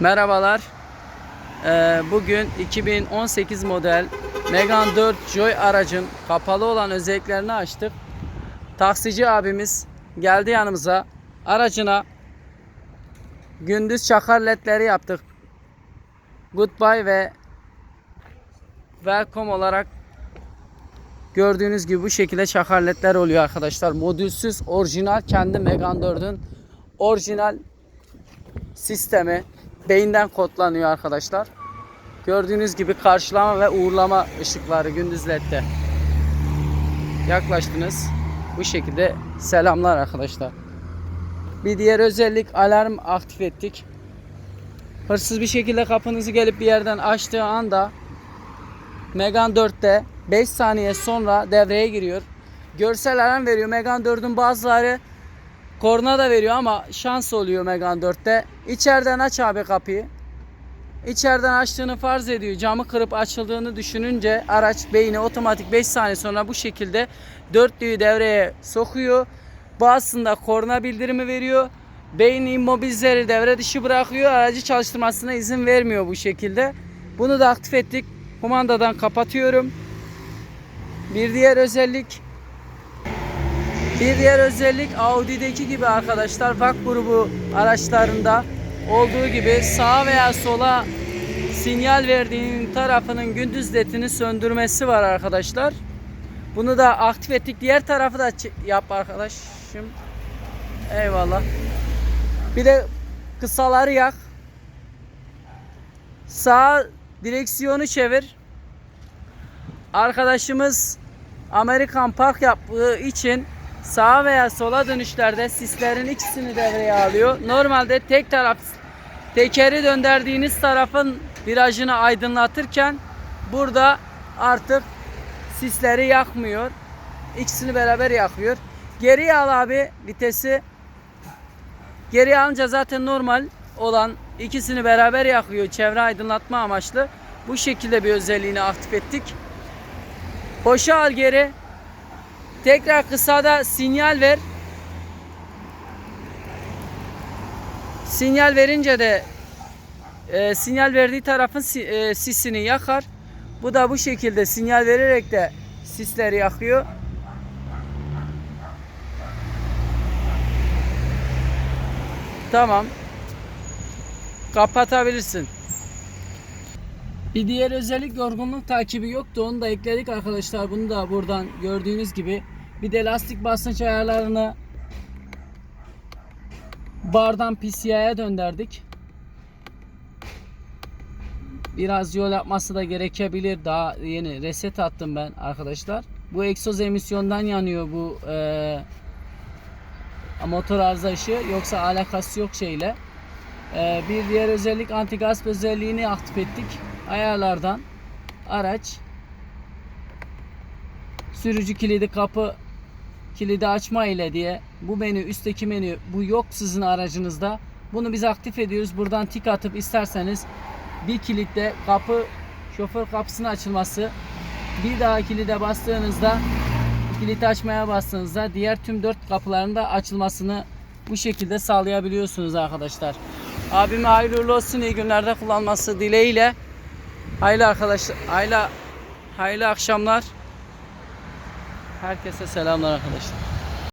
Merhabalar. Ee, bugün 2018 model Megane 4 Joy aracın kapalı olan özelliklerini açtık. Taksici abimiz geldi yanımıza. Aracına gündüz çakar ledleri yaptık. Goodbye ve Welcome olarak gördüğünüz gibi bu şekilde çakar ledler oluyor arkadaşlar. Modülsüz orijinal kendi Megane 4'ün orijinal sistemi beyinden kodlanıyor arkadaşlar. Gördüğünüz gibi karşılama ve uğurlama ışıkları gündüz ledde. Yaklaştınız. Bu şekilde selamlar arkadaşlar. Bir diğer özellik alarm aktif ettik. Hırsız bir şekilde kapınızı gelip bir yerden açtığı anda Megane 4'te 5 saniye sonra devreye giriyor. Görsel alarm veriyor. Megane 4'ün bazıları Korna da veriyor ama şans oluyor Megane 4'te. İçeriden aç abi kapıyı. İçeriden açtığını farz ediyor. Camı kırıp açıldığını düşününce araç beyni otomatik 5 saniye sonra bu şekilde dörtlüyü devreye sokuyor. Bazısında korna bildirimi veriyor. Beyin immobilizleri devre dışı bırakıyor. Aracı çalıştırmasına izin vermiyor bu şekilde. Bunu da aktif ettik. Kumandadan kapatıyorum. Bir diğer özellik bir diğer özellik Audi'deki gibi arkadaşlar VAK grubu araçlarında olduğu gibi sağa veya sola sinyal verdiğin tarafının gündüz ledini söndürmesi var arkadaşlar. Bunu da aktif ettik. Diğer tarafı da yap arkadaşım. Eyvallah. Bir de kısaları yak. Sağ direksiyonu çevir. Arkadaşımız Amerikan park yaptığı için sağa veya sola dönüşlerde sislerin ikisini devreye alıyor. Normalde tek taraf tekeri döndürdüğünüz tarafın virajını aydınlatırken burada artık sisleri yakmıyor. İkisini beraber yakıyor. Geriye al abi vitesi. Geriye alınca zaten normal olan ikisini beraber yakıyor çevre aydınlatma amaçlı. Bu şekilde bir özelliğini aktif ettik. Boşa al geri. Tekrar kısada sinyal ver. Sinyal verince de e, sinyal verdiği tarafın e, sisini yakar. Bu da bu şekilde sinyal vererek de sisleri yakıyor. Tamam. Kapatabilirsin. Bir diğer özellik yorgunluk takibi yoktu. Onu da ekledik arkadaşlar. Bunu da buradan gördüğünüz gibi. Bir de lastik basınç ayarlarını bardan PCI'ye döndürdük. Biraz yol yapması da gerekebilir. Daha yeni reset attım ben arkadaşlar. Bu egzoz emisyondan yanıyor bu eee, motor arıza ışığı. Yoksa alakası yok şeyle. Ee, bir diğer özellik anti gasp özelliğini aktif ettik. Ayarlardan araç sürücü kilidi kapı kilidi açma ile diye bu menü üstteki menü bu yok sizin aracınızda. Bunu biz aktif ediyoruz. Buradan tik atıp isterseniz bir kilitle kapı şoför kapısının açılması bir daha kilide bastığınızda kilidi açmaya bastığınızda diğer tüm dört kapıların da açılmasını bu şekilde sağlayabiliyorsunuz arkadaşlar. Abime hayırlı olsun iyi günlerde kullanması dileğiyle. Hayırlı arkadaşlar, hayırlı, hayırlı akşamlar. Herkese selamlar arkadaşlar.